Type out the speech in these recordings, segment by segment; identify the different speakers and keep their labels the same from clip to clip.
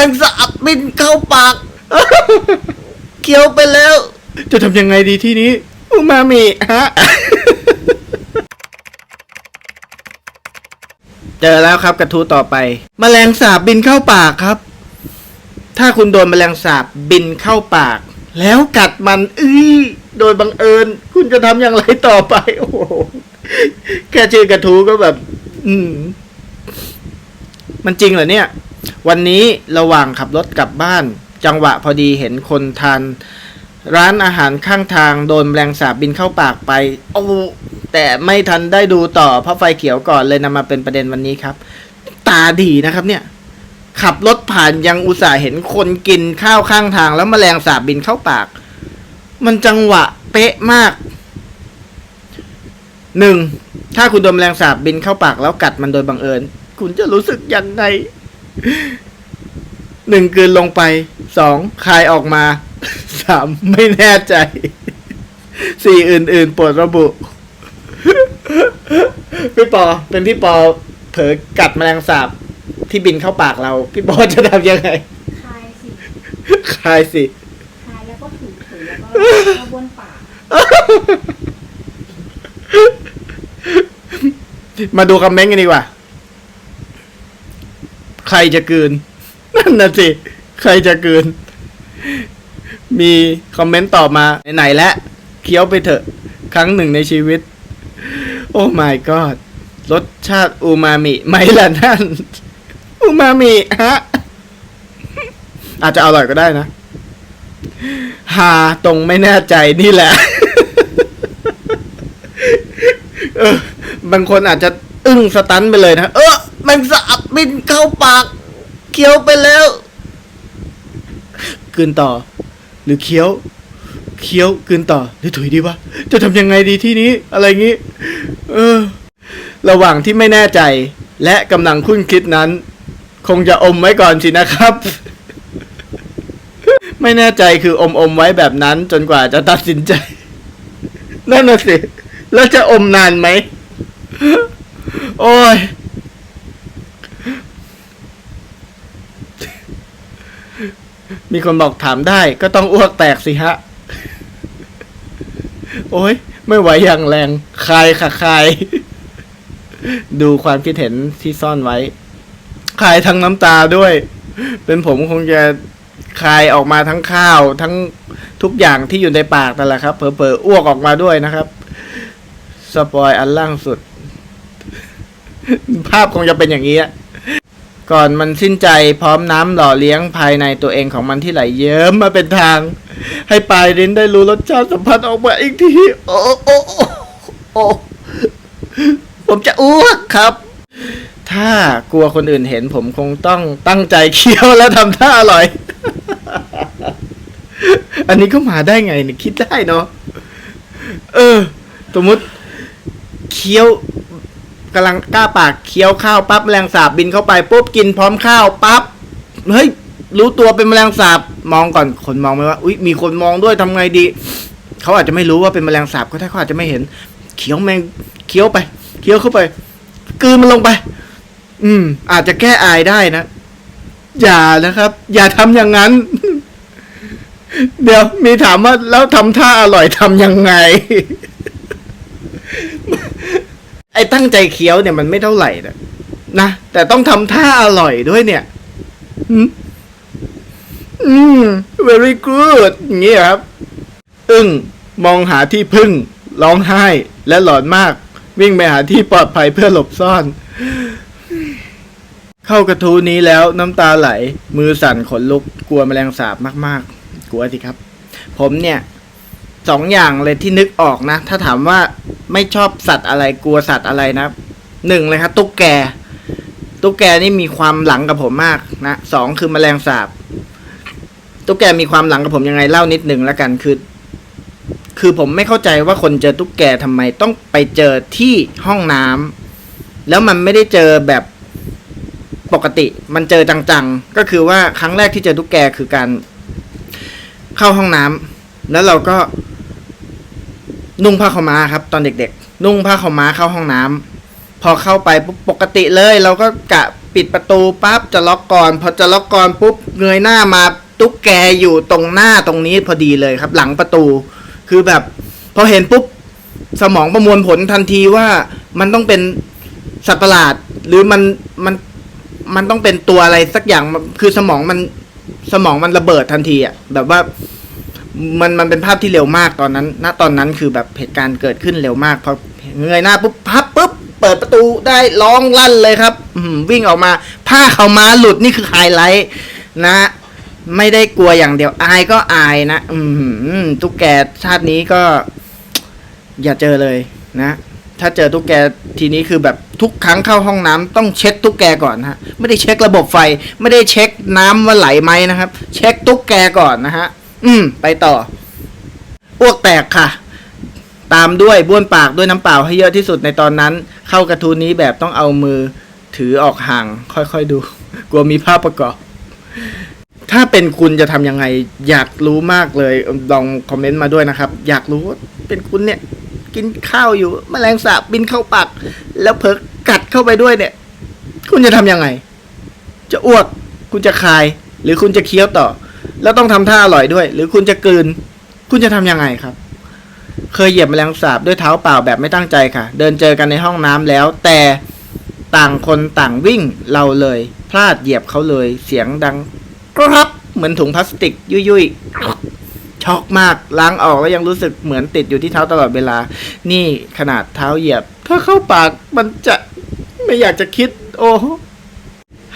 Speaker 1: แมงสาบบินเข้าปาก เคี้ยวไปแล้ว จะทำยังไงดีที่นี้อูมามิฮะ เจอแล้วครับกระทู้ต่อไป แมลงสาบบินเข้าปากครับ ถ้าคุณโดนแมลงสาบบินเข้าปาก แล้วกัดมันอื้อโดยบังเอิญ คุณจะทำอย่างไรต่อไป โอ้โหแค่ชื่อกระทู้ก็แบบ อืมมันจริงเหรอเนี่ย วันนี้ระหว่างขับรถกลับบ้าน จังหวะพอดีเห็นคนทาน ร้านอาหารข้างทางโดนแมลงสาบบินเข้าปากไปโอ้แต่ไม่ทันได้ดูต่อเพราะไฟเขียวก่อนเลยนำมาเป็นประเด็นวันนี้ครับ ตาดีนะครับเนี่ย ขับรถผ่านยังอุตส่าห์เห็นคนกินข้าวข้างทางแล้วแมลงสาบบินเข้าปาก มันจังหวะเป๊ะมากหนึ่งถ้าคุณโดนแมลงสาบบินเข้าปากแล้วกัดมันโดยบังเอิญ คุณจะรู้สึกยังไง หนึ่งกลืนลงไปสองคายออกมาสามไม่แน่ใจสี่อื่นๆโปรดระบุ พี่ปอ เป็นพี่ปอ เผลอกัดแมลงสาบที่บินเข้าปากเรา พี่ปอจะทำยังไง
Speaker 2: คายสิ
Speaker 1: คายสิ
Speaker 2: คายแล้วก็ถูถูแล้วก็ก็บ้วนปาก
Speaker 1: มาดูคอมเมนต์กันดีกว่า ใครจะกลืนนั่นน่ะสิ ใครจะกลืน มีคอมเมนต์ตอบมาไหนๆและเคี้ยวไปเถอะ ครั้งหนึ่งในชีวิต โอ้ my god รสชาติอูมามิไหมล่ะนั่น อูมามิฮะ อาจจะอร่อยก็ได้นะฮาตรงไม่แน่ใจนี่แหละเออบางคนอาจจะอึ้งสตันไปเลยนะ เออ มงสาบบินเข้าปาก เคี้ยวไปแล้วกลืนต่อ หรือเคี้ยว เคี้ยวกลืนต่อหรือถุยดีวะจะทำยังไงดีที่นี้ อะไรงี้ เออ ระหว่างที่ไม่แน่ใจ และกำลังคุ้นคิดนั้น คงจะอมไว้ก่อนสินะครับ ไม่แน่ใจคืออมอมไว้แบบนั้น จนกว่าจะตัดสินใจนั่นน่ะสิ แล้วจะอมนานไหม โอ้ย มีคนบอกถามได้ก็ต้องอ้วกแตกสิฮะ โอ้ย ไม่ไหวอย่างแรง คายค่ะคาย ดูความคิดเห็นที่ซ่อนไว้ คายทั้งน้ำตาด้วย เป็นผมคงจะคายออกมาทั้งข้าว ทั้งทุกอย่างที่อยู่ในปากนั่นแหละครับ เผลอๆอ้วกออกมาด้วยนะครับ สปอยอันล่างสุด ภาพคงจะเป็นอย่างนี้อะ ก่อนมันสิ้นใจพร้อมน้ำหล่อเลี้ยงภายในตัวเองของมันที่ไหลเยิ้มมาเป็นทาง ให้ปลายลิ้นได้รู้รสชาติสัมผัสออกมาอีกที โอ้โอ้โอ้ผมจะอ้วกครับ ถ้ากลัวคนอื่นเห็นผมคงต้องตั้งใจเคี้ยวแล้วทำท่าอร่อย อันนี้ก็มาได้ไงเนี่ยคิดได้เนาะเออ สมมติเคี้ยว กำลังกล้าปากเคี้ยวข้าวปั๊บแมลงสาบบินเข้าไปปุ๊บกินพร้อมข้าวปั๊บเฮ้ยรู้ตัวเป็นแมลงสาบมองก่อนคนมองไหมว่าอุ้ยมีคนมองด้วยทำไงดี เขาอาจจะไม่รู้ว่าเป็นแมลงสาบก็ได้เขาอาจจะไม่เห็นเคี้ยวแมงเคี้ยวไปเคี้ยวเข้าไปกืนมันลงไป อืม อาจจะแก้อายได้นะ อย่านะครับ อย่าทำอย่างนั้น เดี๋ยวมีถามว่าแล้วทำท่าอร่อยทำยังไง อ้ตั้งใจเคี้ยวเนี่ยมันไม่เท่าไหร่นะนะแต่ต้องทำท่าอร่อยด้วยเนี่ย อืมอืม very good อย่างนี้ครับ อึ้งมองหาที่พึ่ง ร้องไห้ และหลอนมาก วิ่งไปหาที่ปลอดภัยเพื่อหลบซ่อน เข้ากระทู้นี้แล้วน้ำตาไหล มือสั่นขนลุกกลัวแมลงสาบมาก ๆ กลัวสิครับ ผมเนี่ย สองอย่างเลยที่นึกออกนะ ถ้าถามว่าไม่ชอบสัตว์อะไรกลัวสัตว์อะไรนะหนึ่งเลยครับตุ๊กแก ตุ๊กแกนี่มีความหลังกับผมมากนะสองคือแมลงสาบ ตุ๊กแกมีความหลังกับผมยังไงเล่านิดหนึ่งแล้วกันคือ คือผมไม่เข้าใจว่าคนเจอตุ๊กแกทำไมต้องไปเจอที่ห้องน้ำแล้วมันไม่ได้เจอแบบปกติ มันเจอจังๆ ก็คือว่าครั้งแรกที่เจอตุ๊กแกคือการเข้าห้องน้ำแล้วเราก็ นุ่งผ้าขาวม้าครับ ตอนเด็กๆ นุ่งผ้าขาวม้าเข้าห้องน้ำพอเข้าไปปุ๊บปกติเลย เราก็กะปิดประตูปั๊บจะล็อกก่อนพอจะล็อกก่อนปุ๊บเงยหน้ามาตุ๊กแกอยู่ตรงหน้าตรงนี้พอดีเลยครับ หลังประตู คือแบบ พอเห็นปุ๊บสมองประมวลผลทันทีว่ามันต้องเป็นสัตว์ประหลาด หรือมันมันมันต้องเป็นตัวอะไรสักอย่างคือสมองมันสมองมันระเบิดทันทีอะแบบว่า มันมันเป็นภาพที่เร็วมากตอนนั้น ณ ตอนนั้นคือแบบเหตุการณ์เกิดขึ้นเร็วมากพอเงยหน้าปุ๊บพับปุ๊บเปิดประตูได้ร้องลั่นเลยครับวิ่งออกมาผ้าเขามาหลุดนี่คือไฮไลท์นะ ไม่ได้กลัวอย่างเดียวอายก็อายนะ อืมตุ๊กแกชาตินี้ก็ อย่าเจอเลยนะ ถ้าเจอตุ๊กแกทีนี้คือแบบทุกครั้งเข้าห้องน้ำต้องเช็คตุ๊กแกก่อนนะฮะ ไม่ได้เช็คระบบไฟ ไม่ได้เช็คน้ำว่าไหลไหมนะครับ เช็คตุ๊กแกก่อนนะฮะ อืม ไปต่ออ้วกแตกค่ะ ตามด้วยบ้วนปากด้วยน้ำเปล่าให้เยอะที่สุดในตอนนั้น เข้ากระทูนี้แบบต้องเอามือถือออกห่าง ค่อยๆดู กลัวมีภาพประกอบ ถ้าเป็นคุณจะทำยังไง อยากรู้มากเลย ลองคอมเมนต์มาด้วยนะครับ อยากรู้เป็นคุณเนี่ย กินข้าวอยู่แมลงสาบบินเข้าปากแล้วเพิกกัดเข้าไปด้วยเนี่ย คุณจะทำยังไง จะอ้วก คุณจะคาย หรือคุณจะเคี้ยวต่อ แล้วต้องทำท่าอร่อยด้วย หรือคุณจะกลืน คุณจะทำยังไงครับ เคยเหยียบแมลงสาบด้วยเท้าเปล่าแบบไม่ตั้งใจค่ะ เดินเจอกันในห้องน้ำแล้ว แต่ต่างคนต่างวิ่งเราเลย พลาดเหยียบเขาเลย เสียงดังกรับเหมือนถุงพลาสติก ยุ่ยๆช็อกมากล้างออกแล้วยังรู้สึกเหมือนติดอยู่ที่เท้าตลอดเวลา นี่ขนาดเท้าเหยียบ ถ้าเข้าปากมันจะไม่อยากจะคิด โอ้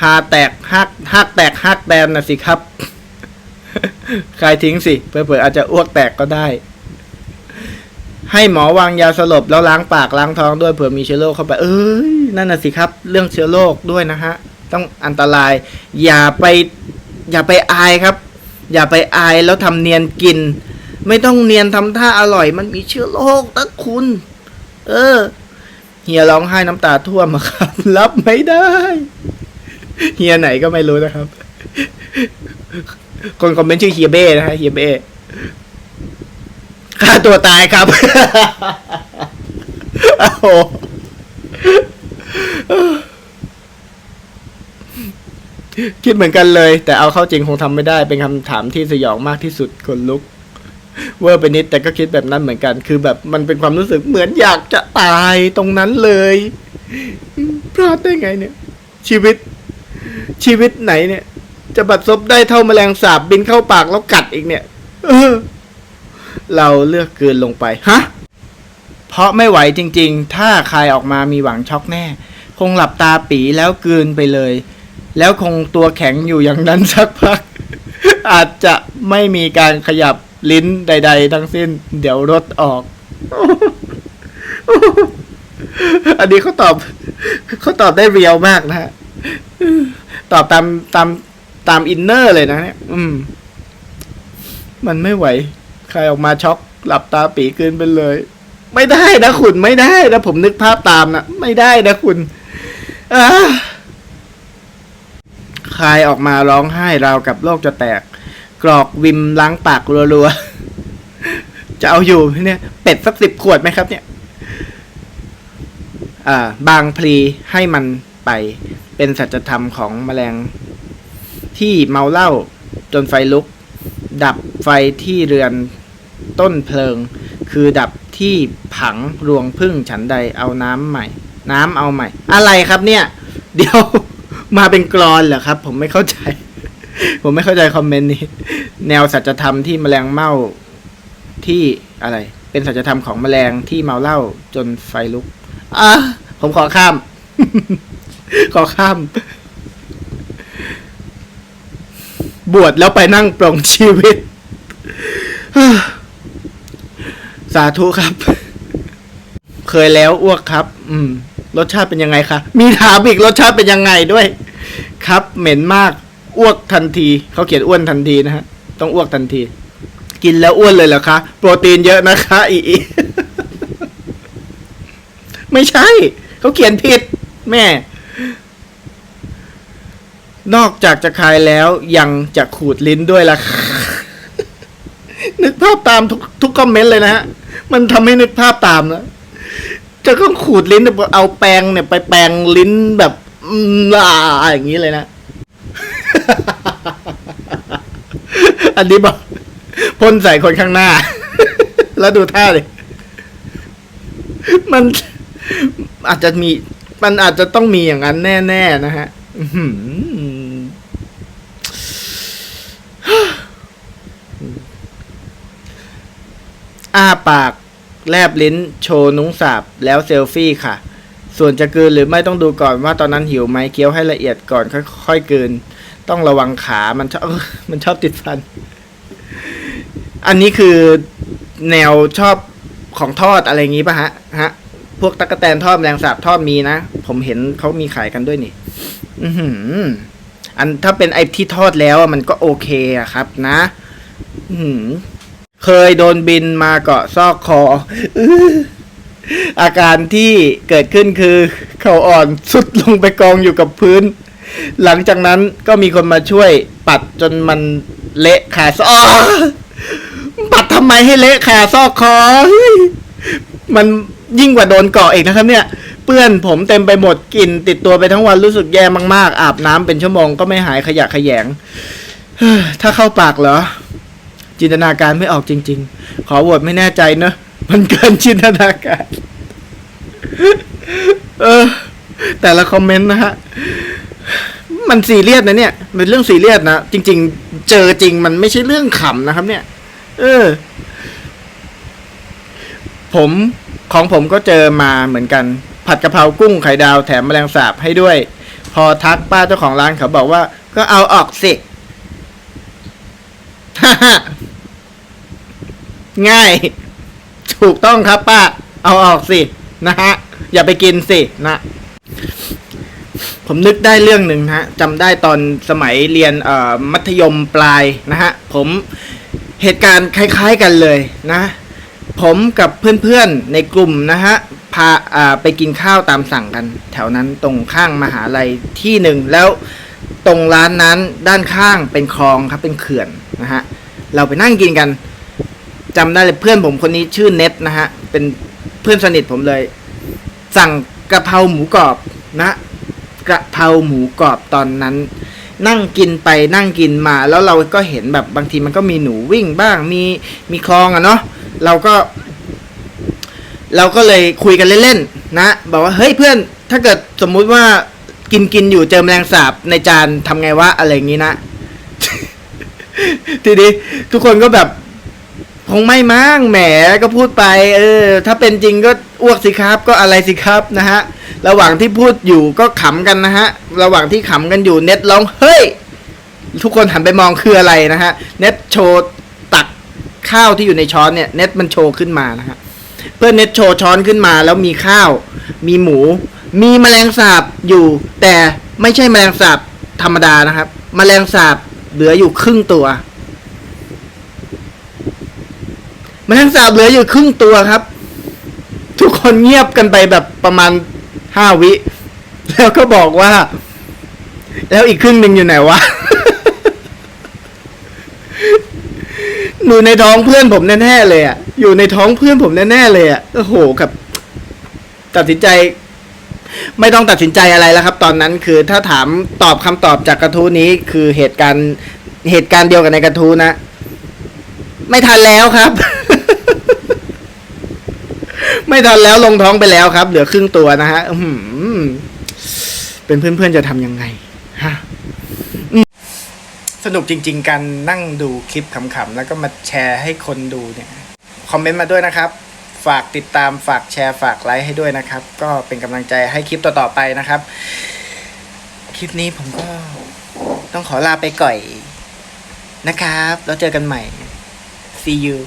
Speaker 1: หาแตกหักหักแตกหักแดนนะสิครับ คายทิ้งสิเผื่อๆอาจจะอ้วกแตกก็ได้ ให้หมอวางยาสลบแล้วล้างปากล้างท้องด้วยเผื่อมีเชื้อโรคเข้าไป เอ้ยนั่นน่ะสิครับ เรื่องเชื้อโรคด้วยนะฮะ ต้องอันตราย อย่าไป อย่าไปอายครับ อย่าไปอายแล้วทำเนียนกิน ไม่ต้องเนียนทำท่าอร่อย มันมีเชื้อโรคนะคุณ เออเฮียร้องไห้น้ำตาท่วมครับ รับไม่ได้ เฮียไหนก็ไม่รู้นะครับ คนคอมเมนต์ชื่อเฮียเบ้นะฮะเฮียเบ้ฆ่าตัวตายครับโอ้โหคิดเหมือนกันเลย แต่เอาเข้าจริงคงทำไม่ได้ เป็นคำถามที่สยองมากที่สุดคนลุก เวอร์ไปนิดแต่ก็คิดแบบนั้นเหมือนกัน คือแบบมันเป็นความรู้สึกเหมือนอยากจะตายตรงนั้นเลยพลาดได้ไงเนี่ย ชีวิต ชีวิตไหนเนี่ย จะบัดซบได้เท่าแมลงสาบบินเข้าปากแล้วกัดอีกเนี่ยเออเราเลือกเกินลงไปฮะเพราะไม่ไหวจริงๆ ถ้าใครออกมามีหวังช็อกแน่ คงหลับตาปีแล้วกลืนไปเลย แล้วคงตัวแข็งอยู่อย่างนั้นสักพัก อาจจะไม่มีการขยับลิ้นใด ๆ ทั้งสิ้น เดี๋ยวรถออก อันนี้เขาตอบเขาตอบได้เรียวมากนะฮะ ตอบตามตาม ตามอินเนอร์เลยนะเนี่ยอืม มันไม่ไหว ใครออกมาช็อกหลับตาปีกืนไปเลย ไม่ได้นะคุณไม่ได้นะผมนึกภาพตามนะไม่ได้นะคุณอ่าคายออกมาร้องไห้ราวกับโลกจะแตก กรอกวิมล้างปากรัวๆ จะเอาอยู่เนี่ย เป็ดสักสิบขวดไหมครับ เนี่ยอ่าบางพลีให้มันไปเป็นสัจธรรมของแมลง ที่เมาเหล้าจนไฟลุก ดับไฟที่เรือนต้นเพลิง คือดับที่ผังรวงพึ่งฉันใดเอาน้ำใหม่ น้ำเอาใหม่ อะไรครับเนี่ย เดี๋ยวมาเป็นกรอนเหรอครับ ผมไม่เข้าใจ ผมไม่เข้าใจคอมเมนต์นี้ แนวสัจธรรมที่แมลงเม่าที่อะไร เป็นสัจธรรมของแมลงที่เมาเหล้าจนไฟลุกอะผมขอข้าม ขอข้าม บวชแล้วไปนั่งปรงชีวิต สาธุครับ เคยแล้วอ้วกครับ อืม รสชาติเป็นยังไงคะ มีถามอีกรสชาติเป็นยังไงด้วย ครับ เหม็นมาก อ้วกทันที เขาเขียนอ้วนทันทีนะฮะ ต้องอ้วกทันที กินแล้วอ้วนเลยเหรอคะ โปรตีนเยอะนะคะ อีอีไม่ใช่ เขาเขียนผิด แม่ นอกจากจะคายแล้วยังจะขูดลิ้นด้วยล่ะ นึกภาพตามทุกทุกคอมเมนต์เลยนะฮะ มันทำให้นึกภาพตามนะจะต้องขูดลิ้นเอาแปรงเนี่ย ไปแปรงลิ้นแบบอืมลาอย่างนี้เลยนะ อันนี้บอกพ่นใส่คนข้างหน้า แล้วดูท่าเลยมันอาจจะมี มันอาจจะต้องมีอย่างนั้นแน่ ๆ นะฮะ อ้าปาก แลบลิ้น โชว์นุ้งสาบ แล้วเซลฟี่ค่ะ ส่วนจะกืนหรือไม่ต้องดูก่อนว่าตอนนั้นหิวไหมเคี้ยวให้ละเอียดก่อนค่อยๆกืน ต้องระวังขา มันชอบมันชอบติดฟัน อันนี้คือแนวชอบของทอดอะไรอย่างงี้ป่ะฮะ ฮะ พวกตั๊กแตนทอดแมลงสาบทอดมีนะ ผมเห็นเขามีขายกันด้วยนี่ อือหือ อันถ้าเป็นไอที่ทอดแล้วมันก็โอเคอะครับ นะ อือหือ เคยโดนบินมาเกาะซอกคออาการที่เกิดขึ้นคือ เข่าอ่อนสุดลงไปกองอยู่กับพื้น หลังจากนั้นก็มีคนมาช่วยปัดจนมันเละขาซอกปัดทำไมให้เละขาซอกคอมัน ยิ่งกว่าโดนเกาะอีกนะครับเนี่ย เปื้อนผมเต็มไปหมดกลิ่นติดตัวไปทั้งวันรู้สึกแย่มากๆ อาบน้ำเป็นชั่วโมงก็ไม่หายขยะขยงถ้าเข้าปากเหรอ จินตนาการไม่ออกจริง ๆ ขอโหวตไม่แน่ใจเนอะมันเกินจินตนาการ เออ แต่ละคอมเมนต์นะฮะมันซีเรียสนะเนี่ยเป็นเรื่องซีเรียสนะจริง ๆ เจอจริงมันไม่ใช่เรื่องขำนะครับ เนี่ย เออ ผม ของผมก็เจอมาเหมือนกัน ผัดกะเพรากุ้งไข่ดาวแถมแมลงสาบให้ด้วย พอทักป้าเจ้าของร้านเขาบอกว่า ก็เอาออกสิง่าย ถูกต้องครับป้า เอาออกสิ นะฮะ อย่าไปกินสินะ ผมนึกได้เรื่องหนึ่งนะฮะจำได้ตอนสมัยเรียนมัธยมปลายนะฮะ ผมเหตุการณ์คล้าย ๆกันเลยนะ ผมกับเพื่อนๆในกลุ่มนะฮะพาอ่าไปกินข้าวตามสั่งกัน แถวนั้นตรงข้างมหาลัยที่หนึ่งแล้วตรงร้านนั้นด้านข้างเป็นคลองครับเป็นเขื่อนนะฮะเราไปนั่งกินกันจำได้เลยเพื่อนผมคนนี้ชื่อเน็ตนะฮะเป็นเพื่อนสนิทผมเลย สั่งกะเพราหมูกรอบนะกระเพราหมูกรอบตอนนั้น นั่งกินไปนั่งกินมา แล้วเราก็เห็นแบบบางทีมันก็มีหนูวิ่งบ้างมีมีคลองอะเนาะ เราก็ เราก็เลยคุยกันเล่นๆนะ บอกว่าเฮ้ยเพื่อนถ้าเกิดสมมุติว่ากินกินอยู่เจอแมลงสาบในจานทำไงวะอะไรอย่างงี้นะ ทีนี้ทุกคนก็แบบ คงไม่มั้งแหมก็พูดไป เออ ถ้าเป็นจริงก็อ้วกสิครับ ก็อะไรสิครับนะฮะ ระหว่างที่พูดอยู่ก็ขำกันนะฮะ ระหว่างที่ขำกันอยู่เน็ตร้องเฮ้ย ทุกคนหันไปมองคืออะไรนะฮะ เน็ตโชว์ ข้าวที่อยู่ในช้อนเนี่ยเน็ตมันโชว์ขึ้นมานะฮะเพื่อนเน็ตโชว์ช้อนขึ้นมาแล้วมีข้าว มีหมู มีแมลงสาบอยู่ แต่ไม่ใช่แมลงสาบธรรมดานะครับ แมลงสาบเหลืออยู่ครึ่งตัว แมลงสาบเหลืออยู่ครึ่งตัวครับ ทุกคนเงียบกันไปแบบประมาณห้าวิ แล้วก็บอกว่า แล้วอีกครึ่งหนึ่งอยู่ไหนวะ อยู่ในท้องเพื่อนผมแน่ๆเลยอะ อยู่ในท้องเพื่อนผมแน่ๆเลยอะ โอ้โหกับ ตัดสินใจ ไม่ต้องตัดสินใจอะไรแล้วครับ ตอนนั้นคือถ้าถามตอบคำตอบจากกระทู้นี้คือเหตุการณ์เหตุการณ์เดียวกันในกระทู้นะ ไม่ทันแล้วครับ ไม่ทันแล้วลงท้องไปแล้วครับ เหลือครึ่งตัวนะฮะเป็นเพื่อนๆจะทำยังไงฮะ สนุกจริง ๆ การนั่งดูคลิปขำๆแล้วก็มาแชร์ให้คนดูเนี่ยคอมเมนต์มาด้วยนะครับ ฝากติดตามฝากแชร์ฝากไลค์ให้ด้วยนะครับ ก็เป็นกำลังใจให้คลิปต่อๆไปนะครับ คลิปนี้ผมก็ต้องขอลาไปก่อยนะครับ แล้วเจอกันใหม่ see you